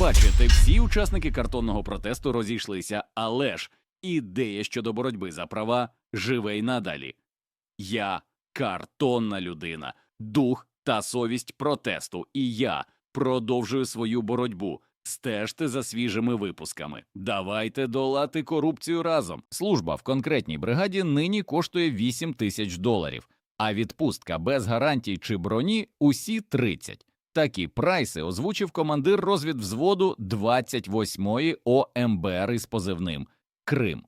Бачите, всі учасники картонного протесту розійшлися, але ж ідея щодо боротьби за права живе й надалі. Я картонна людина, дух та совість протесту, і я продовжую свою боротьбу. Стежте за свіжими випусками. Давайте долати корупцію разом. Служба в конкретній бригаді нині коштує 8 тисяч доларів, а відпустка без гарантій чи броні усі 30. Такі прайси озвучив командир розвідвзводу 28-ї ОМБР із позивним Крим.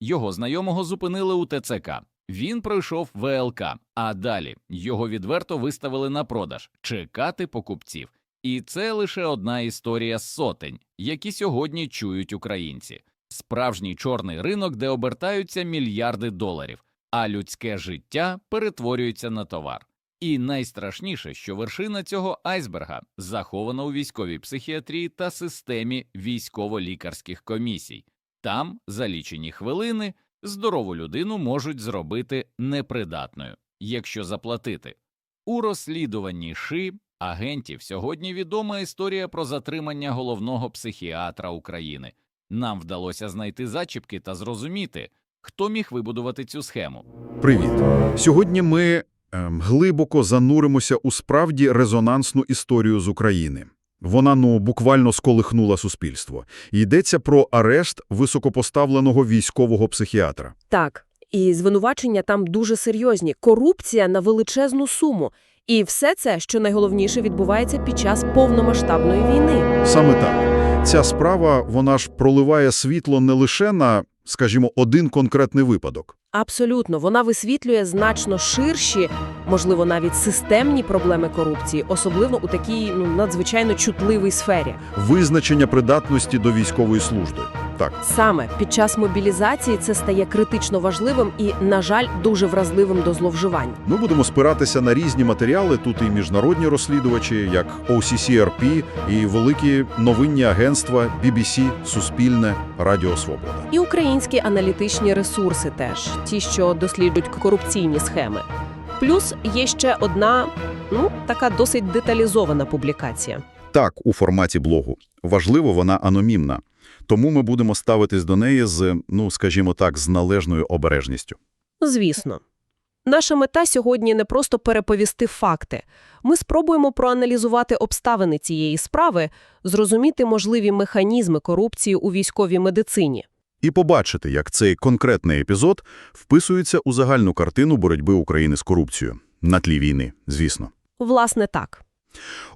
Його знайомого зупинили у ТЦК. Він пройшов ВЛК, а далі його відверто виставили на продаж чекати покупців. І це лише одна історія сотень, які сьогодні чують українці. Справжній чорний ринок, де обертаються мільярди доларів, а людське життя перетворюється на товар. І найстрашніше, що вершина цього айсберга захована у військовій психіатрії та системі військово-лікарських комісій. Там, за лічені хвилини, здорову людину можуть зробити непридатною, якщо заплатити. У розслідуванні ШИ агентів сьогодні відома історія про затримання головного психіатра України. Нам вдалося знайти зачіпки та зрозуміти, хто міг вибудувати цю схему. Привіт! Сьогодні ми глибоко зануримося у справді резонансну історію з України. Вона, ну, буквально сколихнула суспільство. Йдеться про арешт високопоставленого військового психіатра. Так, і звинувачення там дуже серйозні. Корупція на величезну суму. І все це, що найголовніше, відбувається під час повномасштабної війни. Саме так. Ця справа, вона ж проливає світло не лише на, скажімо, один конкретний випадок. Абсолютно, вона висвітлює значно ширші, можливо, навіть системні проблеми корупції, особливо у такій ну надзвичайно чутливій сфері. Визначення придатності до військової служби. Так. Саме під час мобілізації це стає критично важливим і, на жаль, дуже вразливим до зловживань. Ми будемо спиратися на різні матеріали, тут і міжнародні розслідувачі, як OCCRP, і великі новинні агентства BBC, Суспільне, Радіо Свобода. І українські аналітичні ресурси теж, ті, що досліджують корупційні схеми. Плюс є ще одна, ну, така досить деталізована публікація. Так, у форматі блогу. Важливо, вона анонімна. Тому ми будемо ставитись до неї з, ну, скажімо так, з належною обережністю. Звісно. Наша мета сьогодні не просто переповісти факти. Ми спробуємо проаналізувати обставини цієї справи, зрозуміти можливі механізми корупції у військовій медицині. І побачити, як цей конкретний епізод вписується у загальну картину боротьби України з корупцією. На тлі війни, звісно. Власне так.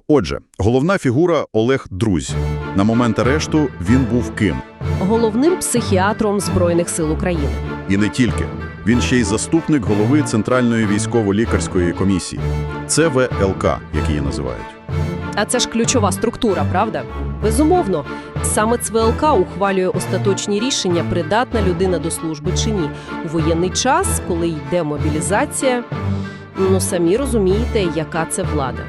Отже, головна фігура Олег Друзь. На момент арешту він був ким? Головним психіатром Збройних сил України. І не тільки. Він ще й заступник голови Центральної військово-лікарської комісії. ЦВЛК, як її називають. А це ж ключова структура, правда? Безумовно, саме ЦВЛК ухвалює остаточні рішення, придатна людина до служби чи ні. У воєнний час, коли йде мобілізація, ну самі розумієте, яка це влада.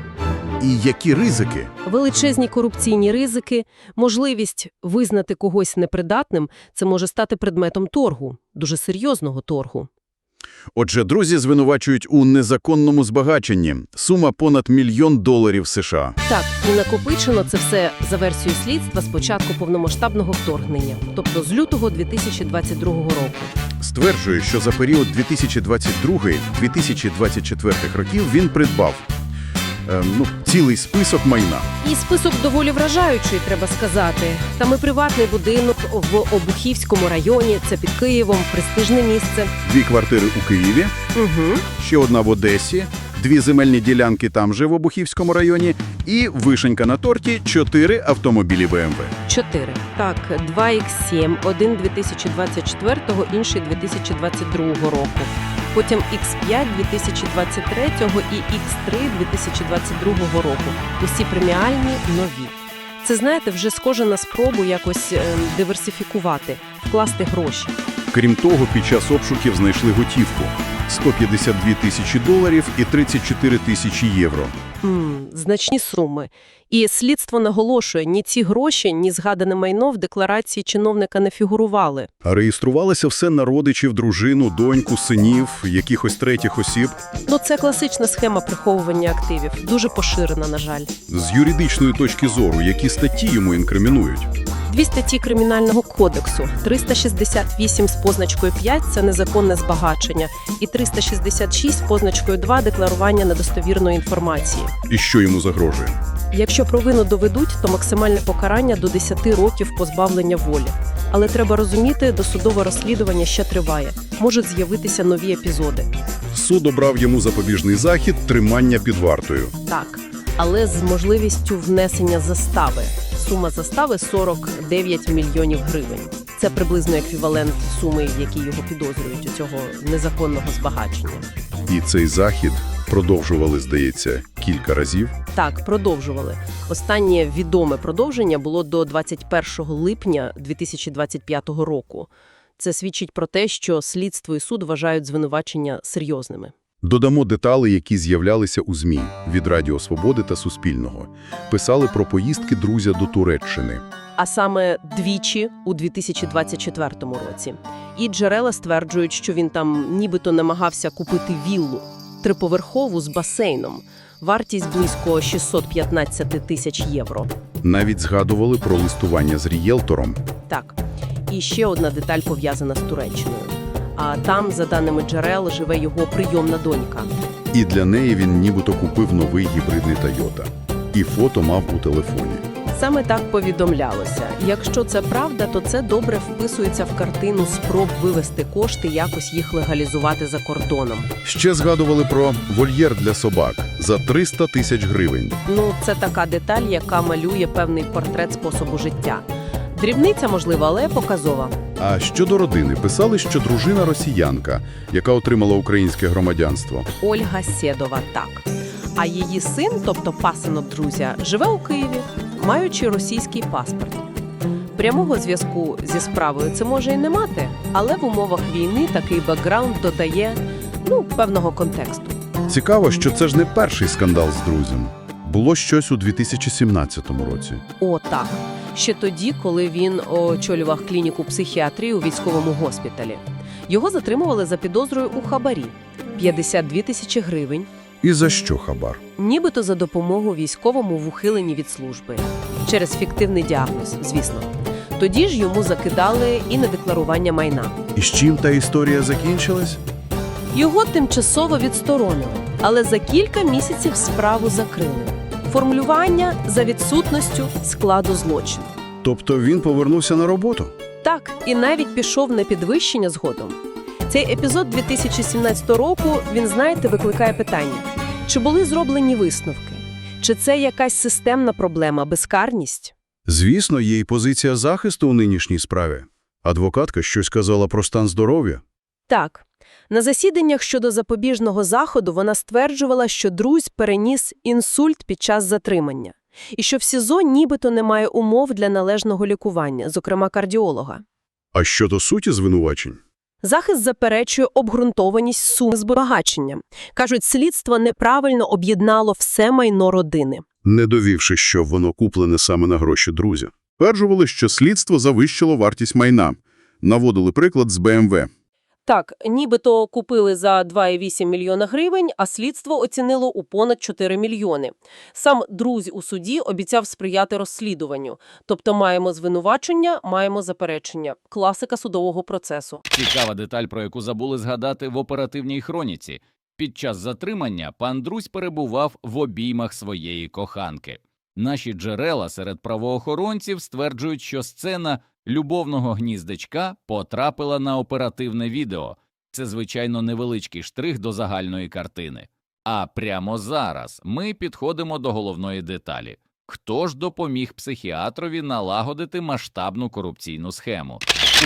І які ризики? Величезні корупційні ризики, можливість визнати когось непридатним – це може стати предметом торгу, дуже серйозного торгу. Отже, друзі звинувачують у незаконному збагаченні. Сума понад мільйон доларів США. Так, і накопичено це все за версією слідства з початку повномасштабного вторгнення, тобто з лютого 2022 року. Стверджує, що за період 2022-2024 років він придбав ну, цілий список майна. І список доволі вражаючий, треба сказати. Там і приватний будинок в Обухівському районі, це під Києвом, престижне місце. Дві квартири у Києві, Угу. ще одна в Одесі, дві земельні ділянки там же в Обухівському районі і вишенька на торті – чотири автомобілі БМВ. Чотири. Так, 2X7, один 2024-го, інший 2022 року. Потім X5 2023 і X3 2022 року. Усі преміальні, нові. Це, знаєте, вже схоже на спробу якось е, диверсифікувати, вкласти гроші. Крім того, під час обшуків знайшли готівку – 152 тисячі доларів і 34 тисячі євро. М, значні суми. І слідство наголошує, ні ці гроші, ні згадане майно в декларації чиновника не фігурували. А реєструвалося все на родичів, дружину, доньку, синів, якихось третіх осіб. Ну, це класична схема приховування активів, дуже поширена, на жаль. З юридичної точки зору, які статті йому інкримінують? Дві статті Кримінального кодексу. 368 з позначкою 5 – це незаконне збагачення, і 366 з позначкою 2 – декларування недостовірної інформації. І що йому загрожує? Якщо провину доведуть, то максимальне покарання до 10 років позбавлення волі. Але треба розуміти, досудове розслідування ще триває. Можуть з'явитися нові епізоди. Суд обрав йому запобіжний захід тримання під вартою. Так, але з можливістю внесення застави. Сума застави 49 мільйонів гривень. Це приблизно еквівалент суми, в якій його підозрюють у цього незаконного збагачення. І цей захід продовжували, здається, кілька разів. Так, продовжували. Останнє відоме продовження було до 21 липня 2025 року. Це свідчить про те, що слідство і суд вважають звинувачення серйозними. Додамо деталі, які з'являлися у ЗМІ від Радіо Свободи та Суспільного. Писали про поїздки друзя до Туреччини. а саме двічі у 2024 році. І джерела стверджують, що він там нібито намагався купити віллу триповерхову з басейном. Вартість близько 615 тисяч євро. Навіть згадували про листування з рієлтором. Так. І ще одна деталь пов'язана з Туреччиною. А там, за даними джерел, живе його прийомна донька. І для неї він нібито купив новий гібридний Тойота. І фото мав у телефоні. Саме так повідомлялося. Якщо це правда, то це добре вписується в картину спроб вивести кошти, якось їх легалізувати за кордоном. Ще згадували про вольєр для собак за 300 тисяч гривень. Ну, це така деталь, яка малює певний портрет способу життя. Дрібниця, можливо, але показова. А щодо родини, писали, що дружина росіянка, яка отримала українське громадянство. Ольга Сєдова так. А її син, тобто пасинок друзя, живе у Києві, маючи російський паспорт. Прямого зв'язку зі справою це може і не мати, але в умовах війни такий бекграунд додає ну, певного контексту. Цікаво, що це ж не перший скандал з друзем. Було щось у 2017 році. О, так. Ще тоді, коли він очолював клініку психіатрії у військовому госпіталі. Його затримували за підозрою у хабарі 52 тисячі гривень, І за що хабар? нібито за допомогу військовому в ухиленні від служби. Через фіктивний діагноз, звісно. Тоді ж йому закидали і недекларування майна. І з чим та історія закінчилась? Його тимчасово відсторонили, але за кілька місяців справу закрили. Формулювання за відсутністю складу злочину. Тобто він повернувся на роботу? Так, і навіть пішов на підвищення згодом. Цей епізод 2017 року, він, знаєте, викликає питання. Чи були зроблені висновки? Чи це якась системна проблема, безкарність? Звісно, є й позиція захисту у нинішній справі. Адвокатка щось казала про стан здоров'я. Так. На засіданнях щодо запобіжного заходу вона стверджувала, що друзь переніс інсульт під час затримання, і що в СІЗО нібито немає умов для належного лікування, зокрема кардіолога. А щодо суті звинувачень? Захист заперечує обґрунтованість суми збагачення. Кажуть, слідство неправильно об'єднало все майно родини. не довівши, що воно куплене саме на гроші друзя. Стверджували, що слідство завищило вартість майна. Наводили приклад з БМВ. Так, нібито купили за 2,8 мільйона гривень, а слідство оцінило у понад 4 мільйони. Сам друзь у суді обіцяв сприяти розслідуванню. Тобто маємо звинувачення, маємо заперечення. Класика судового процесу. Цікава деталь, про яку забули згадати в оперативній хроніці. Під час затримання пан Друзь перебував в обіймах своєї коханки. Наші джерела серед правоохоронців стверджують, що сцена любовного гніздечка потрапила на оперативне відео. Це, звичайно, невеличкий штрих до загальної картини. А прямо зараз ми підходимо до головної деталі. Хто ж допоміг психіатрові налагодити масштабну корупційну схему?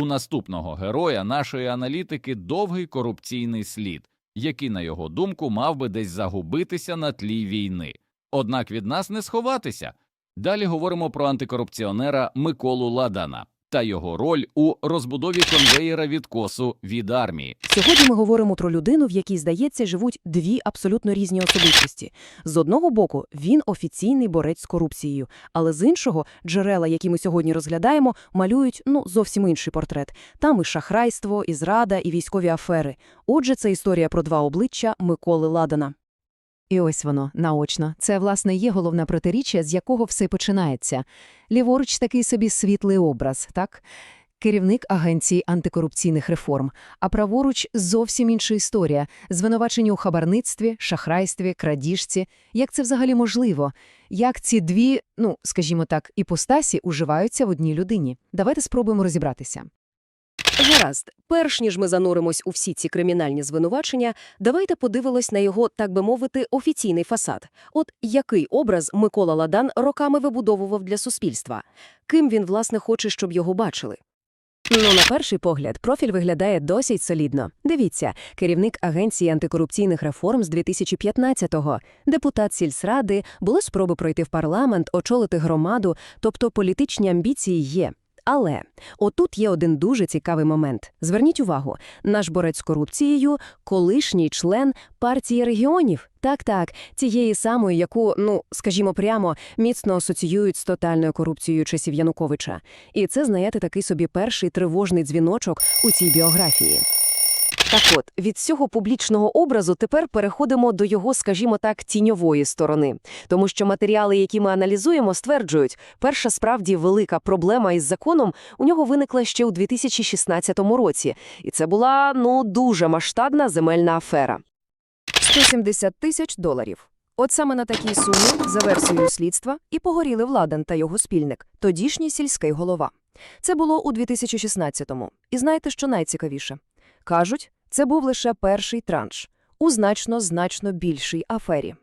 У наступного героя нашої аналітики довгий корупційний слід, який, на його думку, мав би десь загубитися на тлі війни. Однак від нас не сховатися. Далі говоримо про антикорупціонера Миколу Ладана. Та його роль у розбудові конвеєра відкосу від армії. Сьогодні ми говоримо про людину, в якій, здається, живуть дві абсолютно різні особистості. З одного боку, він офіційний борець з корупцією, але з іншого, джерела, які ми сьогодні розглядаємо, малюють ну зовсім інший портрет. Там і шахрайство, і зрада, і військові афери. Отже, це історія про два обличчя Миколи Ладана. І ось воно, наочно. Це, власне, є головне протиріччя, з якого все починається. Ліворуч такий собі світлий образ, так? Керівник Агенції антикорупційних реформ, а праворуч зовсім інша історія. Звинувачені у хабарництві, шахрайстві, крадіжці. Як це взагалі можливо? Як ці дві, ну, скажімо так, іпостасі уживаються в одній людині? Давайте спробуємо розібратися. Гаразд, перш ніж ми зануримось у всі ці кримінальні звинувачення, давайте подивимось на його, так би мовити, офіційний фасад. От який образ Микола Ладан роками вибудовував для суспільства? Ким він, власне, хоче, щоб його бачили? Ну, на перший погляд, профіль виглядає досить солідно. Дивіться, керівник Агенції антикорупційних реформ з 2015-го, депутат сільсради, були спроби пройти в парламент, очолити громаду, тобто політичні амбіції є. Але отут є один дуже цікавий момент. Зверніть увагу, наш борець з корупцією – колишній член партії регіонів. Так-так, тієї самої, яку, ну, скажімо прямо, міцно асоціюють з тотальною корупцією часів Януковича. І це, знаєте, такий собі перший тривожний дзвіночок у цій біографії. Так от, від цього публічного образу тепер переходимо до його, скажімо так, тіньової сторони. Тому що матеріали, які ми аналізуємо, стверджують, перша справді велика проблема із законом у нього виникла ще у 2016 році. І це була, ну, дуже масштабна земельна афера. 170 тисяч доларів. От саме на такій сумі, за версією слідства, і погоріли Владан та його спільник, тодішній сільський голова. Це було у 2016-му. І знаєте, що найцікавіше? Кажуть, це був лише перший транш у значно-значно більшій афері.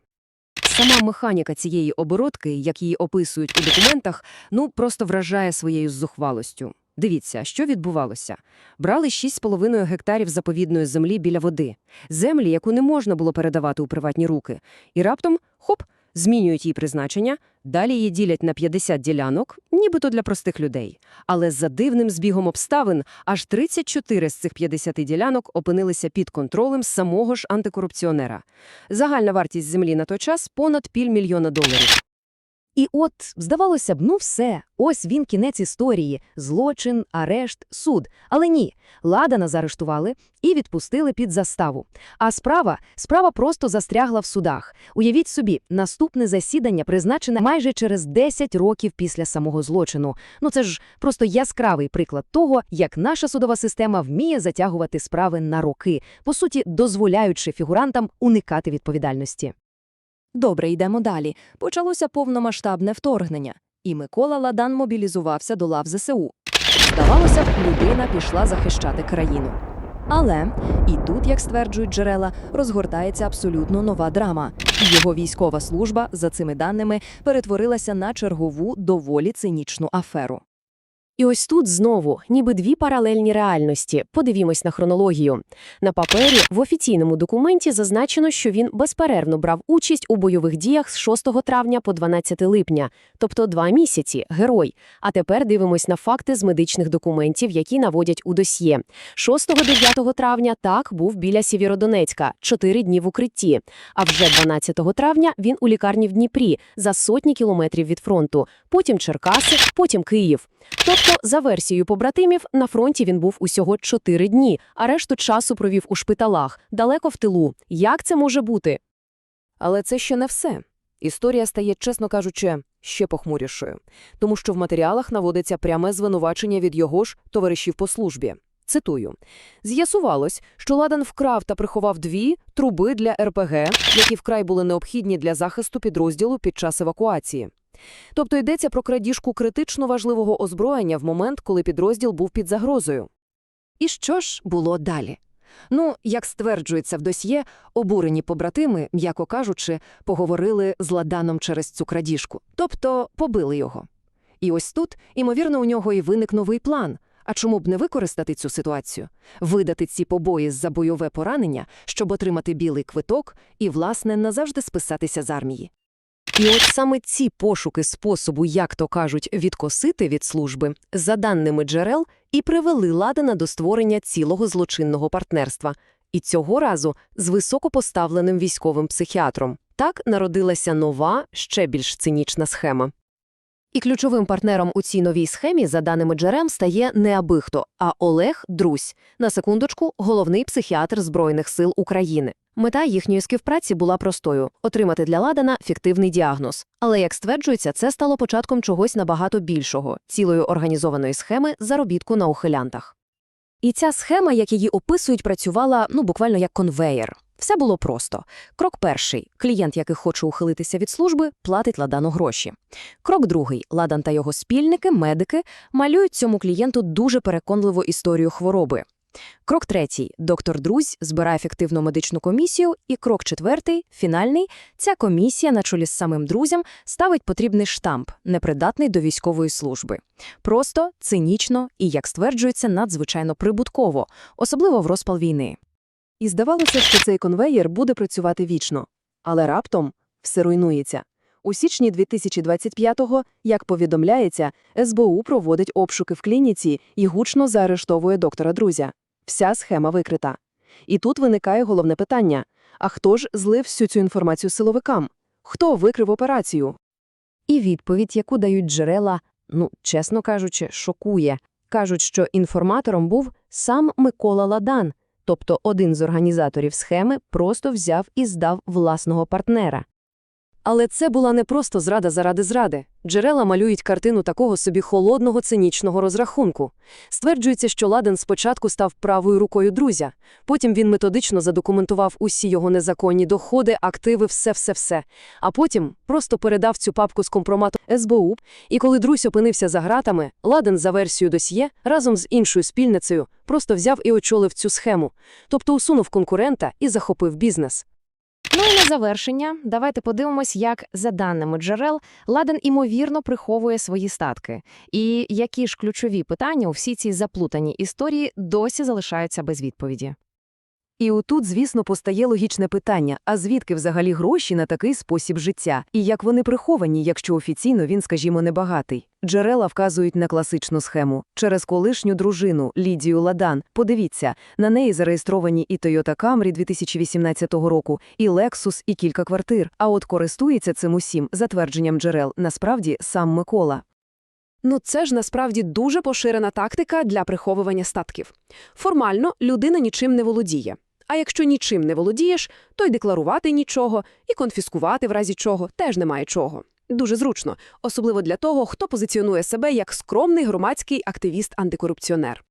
Сама механіка цієї оборотки, як її описують у документах, ну просто вражає своєю зухвалостю. Дивіться, що відбувалося. Брали 6,5 гектарів заповідної землі біля води, землі, яку не можна було передавати у приватні руки, і раптом хоп, змінюють її призначення, далі її ділять на 50 ділянок, нібито для простих людей. Але за дивним збігом обставин аж 34 з цих 50 ділянок опинилися під контролем самого ж антикорупціонера. Загальна вартість землі на той час понад півмільйона доларів. І от, здавалося б, ну все, ось він кінець історії, злочин, арешт, суд. Але ні, Ладана заарештували і відпустили під заставу. А справа, справа просто застрягла в судах. Уявіть собі, наступне засідання призначене майже через 10 років після самого злочину. Ну це ж просто яскравий приклад того, як наша судова система вміє затягувати справи на роки, по суті, дозволяючи фігурантам уникати відповідальності. Добре, йдемо далі. Почалося повномасштабне вторгнення, і Микола Ладан мобілізувався до лав ЗСУ. Здавалося людина пішла захищати країну. Але і тут, як стверджують джерела, розгортається абсолютно нова драма. Його військова служба, за цими даними, перетворилася на чергову доволі цинічну аферу. І ось тут знову ніби дві паралельні реальності. Подивімось на хронологію. На папері в офіційному документі зазначено, що він безперервно брав участь у бойових діях з 6 травня по 12 липня, тобто два місяці, герой. А тепер дивимось на факти з медичних документів, які наводять у досьє. 6-9 травня так був біля Сєвєродонецька, 4 дні в укритті. А вже 12 травня він у лікарні в Дніпрі за сотні кілометрів від фронту. Потім Черкаси, потім Київ. Тобто, за версією побратимів, на фронті він був усього 4 дні, а решту часу провів у шпиталах, далеко в тилу. Як це може бути? Але це ще не все. Історія стає, чесно кажучи, ще похмурішою, тому що в матеріалах наводиться пряме звинувачення від його ж товаришів по службі. Цитую: з'ясувалось, що Ладан вкрав та приховав дві труби для РПГ, які вкрай були необхідні для захисту підрозділу під час евакуації. Тобто йдеться про крадіжку критично важливого озброєння в момент, коли підрозділ був під загрозою. І що ж було далі? Ну, як стверджується в досьє, обурені побратими, м'яко кажучи, поговорили з Ладаном через цю крадіжку, тобто побили його. І ось тут, імовірно, у нього і виник новий план. А чому б не використати цю ситуацію? Видати ці побої за бойове поранення, щоб отримати білий квиток і, власне, назавжди списатися з армії. І от саме ці пошуки способу, як то кажуть, відкосити від служби, за даними джерел, і привели Ладана до створення цілого злочинного партнерства. І цього разу з високопоставленим військовим психіатром. Так народилася нова, ще більш цинічна схема. І ключовим партнером у цій новій схемі, за даними джерел, стає не абихто, а Олег Друсь. На секундочку, головний психіатр Збройних сил України. Мета їхньої співпраці була простою – отримати для Ладана фіктивний діагноз. Але, як стверджується, це стало початком чогось набагато більшого – цілої організованої схеми заробітку на ухилянтах. І ця схема, як її описують, працювала ну буквально як конвеєр. Все було просто. Крок перший – клієнт, який хоче ухилитися від служби, платить Ладану гроші. Крок другий – Ладан та його спільники, медики, малюють цьому клієнту дуже переконливу історію хвороби. Крок третій – доктор Друзь збирає ефективну медичну комісію. І крок четвертий – фінальний – ця комісія на чолі з самим друзям ставить потрібний штамп, непридатний до військової служби. Просто, цинічно і, як стверджується, надзвичайно прибутково, особливо в розпал війни. І здавалося, що цей конвеєр буде працювати вічно. Але раптом все руйнується. У січні 2025-го, як повідомляється, СБУ проводить обшуки в клініці і гучно заарештовує доктора Друзя. Вся схема викрита. І тут виникає головне питання. А хто ж злив всю цю інформацію силовикам? Хто викрив операцію? І відповідь, яку дають джерела, ну, чесно кажучи, шокує. Кажуть, що інформатором був сам Микола Ладан, тобто один з організаторів схеми просто взяв і здав власного партнера. Але це була не просто зрада заради зради. Джерела малюють картину такого собі холодного цинічного розрахунку. Стверджується, що Ладен спочатку став правою рукою друзя, потім він методично задокументував усі його незаконні доходи, активи, все-все-все. А потім просто передав цю папку з компроматом СБУ, і коли друзь опинився за ґратами, Ладен за версією досьє разом з іншою спільницею просто взяв і очолив цю схему, тобто усунув конкурента і захопив бізнес. Ну і на завершення, давайте подивимось, як, за даними джерел, Ладен імовірно приховує свої статки. І які ж ключові питання у всій цій заплутаній історії досі залишаються без відповіді. І отут, звісно, постає логічне питання, а звідки взагалі гроші на такий спосіб життя? І як вони приховані, якщо офіційно він, скажімо, небагатий? Джерела вказують на класичну схему. Через колишню дружину Лідію Ладан. Подивіться, на неї зареєстровані і Toyota Camry 2018 року, і Lexus, і кілька квартир. А от користується цим усім, за твердженням джерел, насправді сам Микола. Ну, це ж насправді дуже поширена тактика для приховування статків. Формально людина нічим не володіє. А якщо нічим не володієш, то й декларувати нічого, і конфіскувати в разі чого теж немає чого. Дуже зручно, особливо для того, хто позиціонує себе як скромний громадський активіст-антикорупціонер.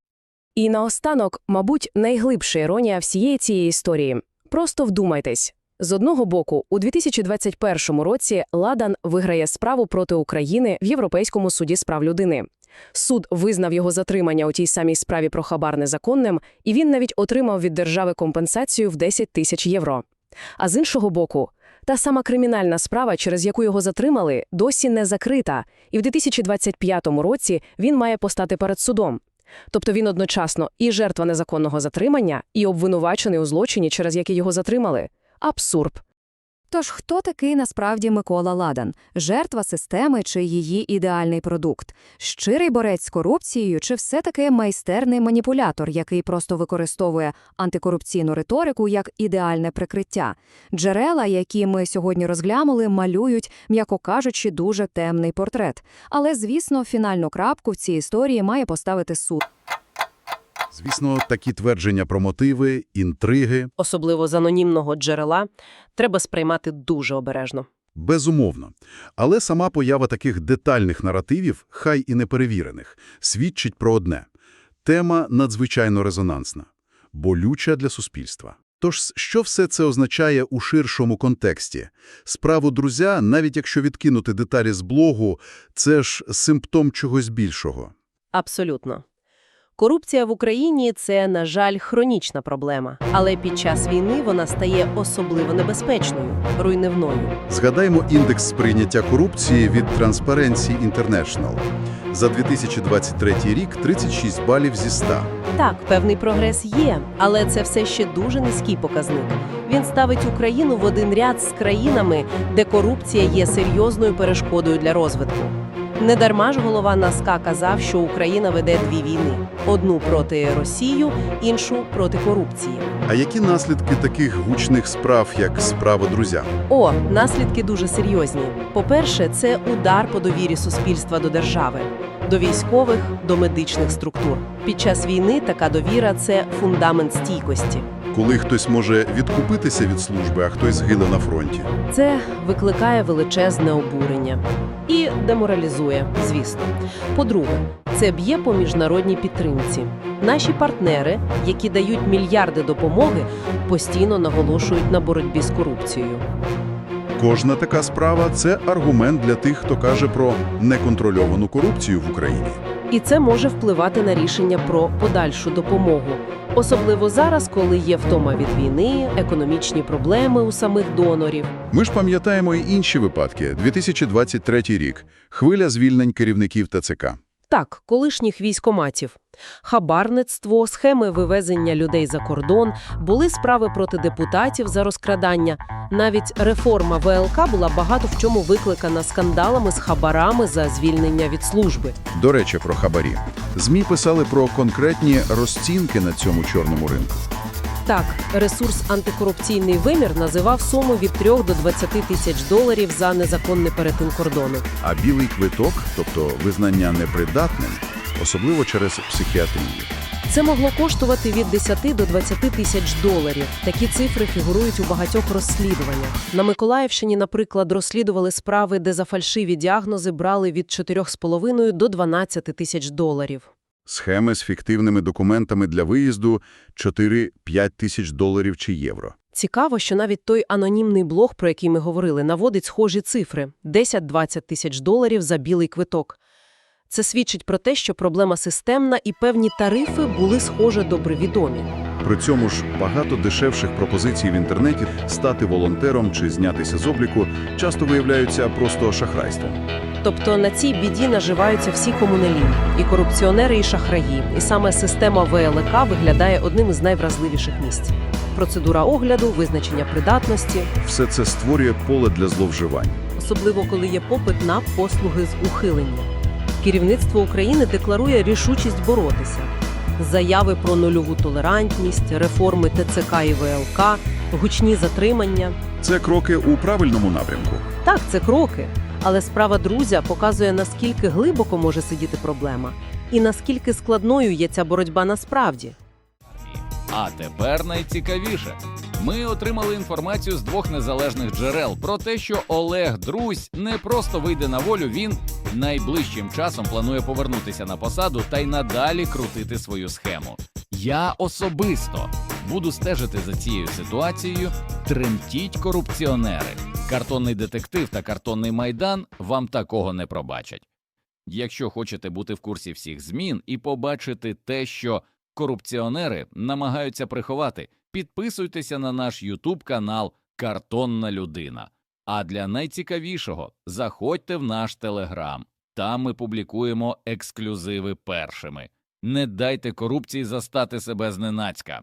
І наостанок, мабуть, найглибша іронія всієї цієї історії. Просто вдумайтесь. З одного боку, у 2021 році Ладан виграє справу проти України в Європейському суді з прав людини. Суд визнав його затримання у тій самій справі про хабар незаконним, і він навіть отримав від держави компенсацію в 10 тисяч євро. А з іншого боку, та сама кримінальна справа, через яку його затримали, досі не закрита, і в 2025 році він має постати перед судом. Тобто він одночасно і жертва незаконного затримання, і обвинувачений у злочині, через який його затримали. Абсурд. Тож хто такий насправді Микола Ладан? Жертва системи чи її ідеальний продукт? Щирий борець з корупцією чи все-таки майстерний маніпулятор, який просто використовує антикорупційну риторику як ідеальне прикриття? Джерела, які ми сьогодні розглянули, малюють, м'яко кажучи, дуже темний портрет. Але, звісно, фінальну крапку в цій історії має поставити суд. Звісно, такі твердження про мотиви, інтриги Особливо з анонімного джерела треба сприймати дуже обережно. Безумовно. Але сама поява таких детальних наративів, хай і неперевірених, свідчить про одне. Тема надзвичайно резонансна, болюча для суспільства. Тож, що все це означає у ширшому контексті? Справу друзя, навіть якщо відкинути деталі з блогу, це ж симптом чогось більшого. Абсолютно. Корупція в Україні це, на жаль, хронічна проблема. Але під час війни вона стає особливо небезпечною, руйнівною. Згадаймо індекс сприйняття корупції від Transparency International. За 2023 рік 36 балів зі 100. Так, певний прогрес є, але це все ще дуже низький показник. Він ставить Україну в один ряд з країнами, де корупція є серйозною перешкодою для розвитку. Недарма ж голова НАСКА казав, що Україна веде дві війни: одну проти Росію, іншу проти корупції. А які наслідки таких гучних справ, як справа друзя? О, наслідки дуже серйозні. По-перше, це удар по довірі суспільства до держави, до військових, до медичних структур. Під час війни така довіра це фундамент стійкості. Коли хтось може відкупитися від служби, а хтось гине на фронті. Це викликає величезне обурення і деморалізує, звісно. По-друге, це б'є по міжнародній підтримці. Наші партнери, які дають мільярди допомоги, постійно наголошують на боротьбі з корупцією. Кожна така справа – це аргумент для тих, хто каже про неконтрольовану корупцію в Україні. І це може впливати на рішення про подальшу допомогу, особливо зараз, коли є втома від війни, економічні проблеми у самих донорів. Ми ж пам'ятаємо і інші випадки. 2023 рік. Хвиля звільнень керівників ТЦК. Так, колишніх військоматів. Хабарництво, схеми вивезення людей за кордон, були справи проти депутатів за розкрадання. Навіть реформа ВЛК була багато в чому викликана скандалами з хабарами за звільнення від служби. До речі, про хабарі. ЗМІ писали про конкретні розцінки на цьому чорному ринку. Так, ресурс антикорупційний вимір називав суму від 3 до 20 тисяч доларів за незаконний перетин кордону. А білий квиток, тобто визнання непридатним, особливо через психіатрію. Це могло коштувати від 10 до 20 тисяч доларів. Такі цифри фігурують у багатьох розслідуваннях. На Миколаївщині, наприклад, розслідували справи, де за фальшиві діагнози брали від 4,5 до 12 тисяч доларів. Схеми з фіктивними документами для виїзду 4-5 тисяч доларів чи євро. Цікаво, що навіть той анонімний блог, про який ми говорили, наводить схожі цифри – 10-20 тисяч доларів за білий квиток. Це свідчить про те, що проблема системна і певні тарифи були схоже добре відомі. При цьому ж багато дешевших пропозицій в інтернеті стати волонтером чи знятися з обліку часто виявляються просто шахрайством. Тобто на цій біді наживаються всі комуналі, і корупціонери, і шахраї. І саме система ВЛК виглядає одним із найвразливіших місць. Процедура огляду, визначення придатності, Все це створює поле для зловживань. особливо коли є попит на послуги з ухилення. Керівництво України декларує рішучість боротися. Заяви про нульову толерантність, реформи ТЦК і ВЛК, гучні затримання. Це кроки у правильному напрямку. Так, це кроки. Але справа друзя показує, наскільки глибоко може сидіти проблема і наскільки складною є ця боротьба насправді. А тепер найцікавіше. Ми отримали інформацію з двох незалежних джерел про те, що Олег Друзь не просто вийде на волю, він найближчим часом планує повернутися на посаду та й надалі крутити свою схему. Я особисто буду стежити за цією ситуацією. Тремтіть корупціонери. Картонний детектив та картонний майдан вам такого не пробачать. Якщо хочете бути в курсі всіх змін і побачити те, що корупціонери намагаються приховати, підписуйтеся на наш YouTube канал Картонна людина. А для найцікавішого заходьте в наш Телеграм. Там ми публікуємо ексклюзиви першими. Не дайте корупції застати себе зненацька.